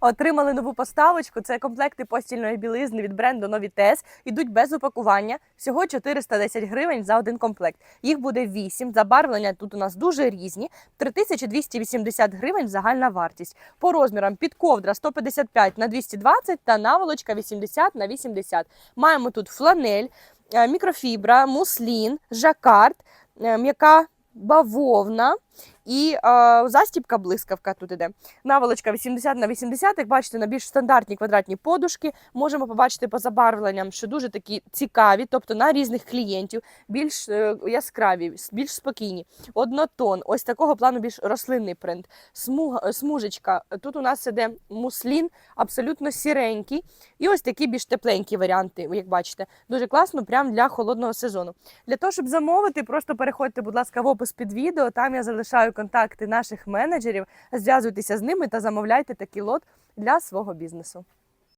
Отримали нову поставочку. Це комплекти постільної білизни від бренду Новітес. Ідуть без упакування. Всього 410 гривень за один комплект. Їх буде 8. Забарвлення тут у нас дуже різні. 3280 гривень загальна вартість. По розмірам під ковдра 155 на 220 та наволочка 80 на 80. Маємо тут фланель, е, мікрофібра, муслін, жакард, е, м'яка бавовна і е, застібка блискавка тут іде. Наволочка 80 на 80, як бачите, на більш стандартні квадратні подушки. Можемо побачити по забарвленням, що дуже такі цікаві, тобто на різних клієнтів, більш е, яскраві, більш спокійні. Однотон, ось такого плану більш рослинний принт. Смуга, смужечка. Тут у нас іде муслін, абсолютно сіренький. І ось такі більш тепленькі варіанти, як бачите. Дуже класно, прямо для холодного сезону. Для того, щоб замовити, просто переходьте, будь ласка, в опис під відео. Там я залишаю контакти наших менеджерів. Зв'язуйтеся з ними та замовляйте такий лот для свого бізнесу.